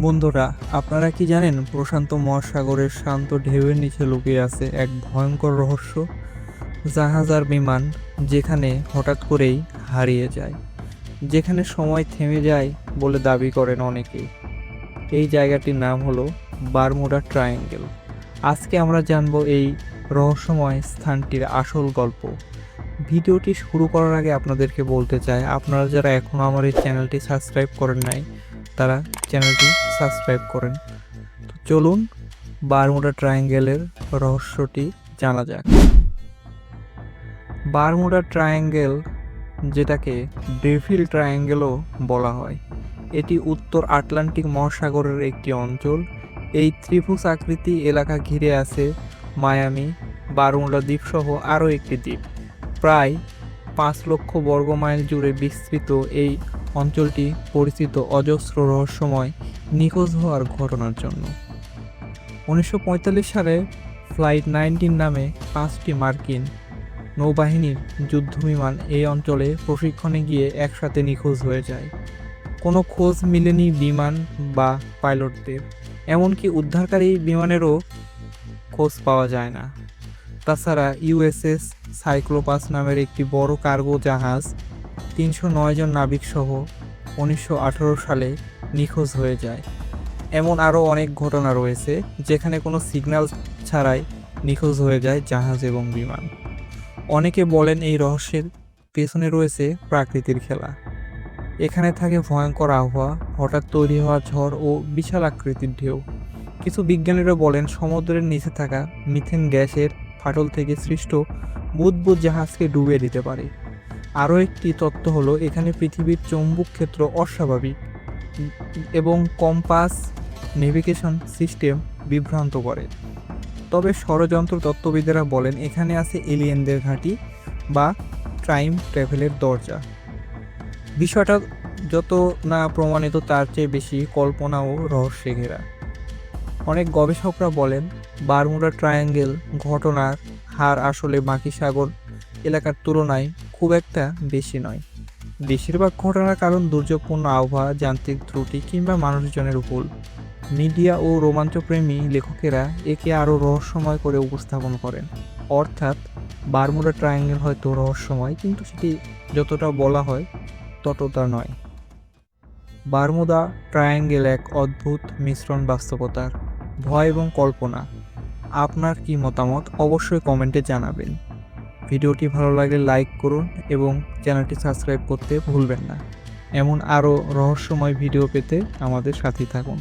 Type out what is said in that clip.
বন্ধুরা, আপনারা কি জানেন প্রশান্ত মহাসাগরের শান্ত ঢেউয়ের নিচে লুকিয়ে আছে এক ভয়ঙ্কর রহস্য? জাহাজ আর বিমান যেখানে হঠাৎ করেই হারিয়ে যায়, যেখানে সময় থেমে যায় বলে দাবি করেন অনেকেই। এই জায়গাটির নাম হলো বারমুডা ট্রায়াঙ্গেল। আজকে আমরা জানব এই রহস্যময় স্থানটির আসল গল্প। ভিডিওটি শুরু করার আগে আপনাদেরকে বলতে চাই, আপনারা যারা এখনও আমার এই চ্যানেলটি সাবস্ক্রাইব করেন নাই তারা চ্যানেলটি সাবস্ক্রাইব করেন। তো চলুন বারমুডা ট্রায়াঙ্গেলের রহস্যটি জানা যাক। বারমুডা ট্রায়াঙ্গেল, যেটাকে ডেভিল ট্রায়াঙ্গেলও বলা হয়, এটি উত্তর আটলান্টিক মহাসাগরের একটি অঞ্চল। এই ত্রিভুজ আকৃতি এলাকা ঘিরে আছে মায়ামি, বারমুডা দ্বীপসহ আরও একটি দ্বীপ। প্রায় পাঁচ লক্ষ বর্গ মাইল জুড়ে বিস্তৃত এই অঞ্চলটি পরিচিত অজস্র রহস্যময়, নিখোঁজ হওয়ার ঘটনার জন্য। উনিশশো পঁয়তাল্লিশ সালে ফ্লাইট নাইনটিন নামে পাঁচটি মার্কিন নৌবাহিনীর যুদ্ধবিমান এই অঞ্চলে প্রশিক্ষণে গিয়ে একসাথে নিখোঁজ হয়ে যায়। কোনো খোঁজ মিলেনি বিমান বা পাইলটদের। এমনকি উদ্ধারকারী বিমানেরও খোঁজ পাওয়া যায় না। তাছাড়া ইউএসএস সাইক্লোপাস নামের একটি বড় কার্গো জাহাজ তিনশো নয় জন নাবিকসহ উনিশশো আঠারো সালে নিখোঁজ হয়ে যায়। এমন আরও অনেক ঘটনা রয়েছে যেখানে কোনো সিগন্যাল ছাড়াই নিখোঁজ হয়ে যায় জাহাজ এবং বিমান। অনেকে বলেন এই রহস্যের পেছনে রয়েছে প্রাকৃতির খেলা। এখানে থাকে ভয়ঙ্কর আবহাওয়া, হঠাৎ তৈরি হওয়া ঝড় ও বিশাল আকৃতির ঢেউ। কিছু বিজ্ঞানীরা বলেন সমুদ্রের নিচে থাকা মিথেন গ্যাসের ফাটল থেকে সৃষ্ট বুদবুদ জাহাজকে ডুবিয়ে দিতে পারে। আরও একটি তত্ত্ব হলো, এখানে পৃথিবীর চৌম্বক ক্ষেত্র অস্বাভাবিক এবং কম্পাস, নেভিগেশন সিস্টেম বিভ্রান্ত করে। তবে ষড়যন্ত্র তত্ত্ববিদেরা বলেন, এখানে আছে এলিয়েনদের ঘাঁটি বা টাইম ট্রাভেলের দরজা। বিষয়টা যত না প্রমাণিত, তার চেয়ে বেশি কল্পনা ও রহস্যে ঘেরা। অনেক গবেষকরা বলেন, বারমুডা ট্রায়াঙ্গেল ঘটনার হার আসলে বাকি সাগর এলাকার তুলনায় খুব একটা বেশি নয়। বেশিরভাগ ঘটনার কারণ দুর্যোগপূর্ণ আবহাওয়া, যান্ত্রিক ত্রুটি কিংবা মানুষজনের ভুল মিডিয়া ও রোমাঞ্চপ্রেমী লেখকেরা একে আরও রহস্যময় করে উপস্থাপন করেন। অর্থাৎ বারমুডা ট্রায়াঙ্গেল হয়তো রহস্যময়, কিন্তু সেটি যতটা বলা হয় ততটা নয়। বারমুদা ট্রায়াঙ্গেল এক অদ্ভুত মিশ্রণ বাস্তবতার ভয় এবং কল্পনা। আপনার কি মতামত অবশ্যই কমেন্টে জানাবেন। ভিডিওটি ভালো লাগলে লাইক করুন এবং চ্যানেলটি সাবস্ক্রাইব করতে ভুলবেন না। এমন আরও রহস্যময় ভিডিও পেতে আমাদের সাথেই থাকুন।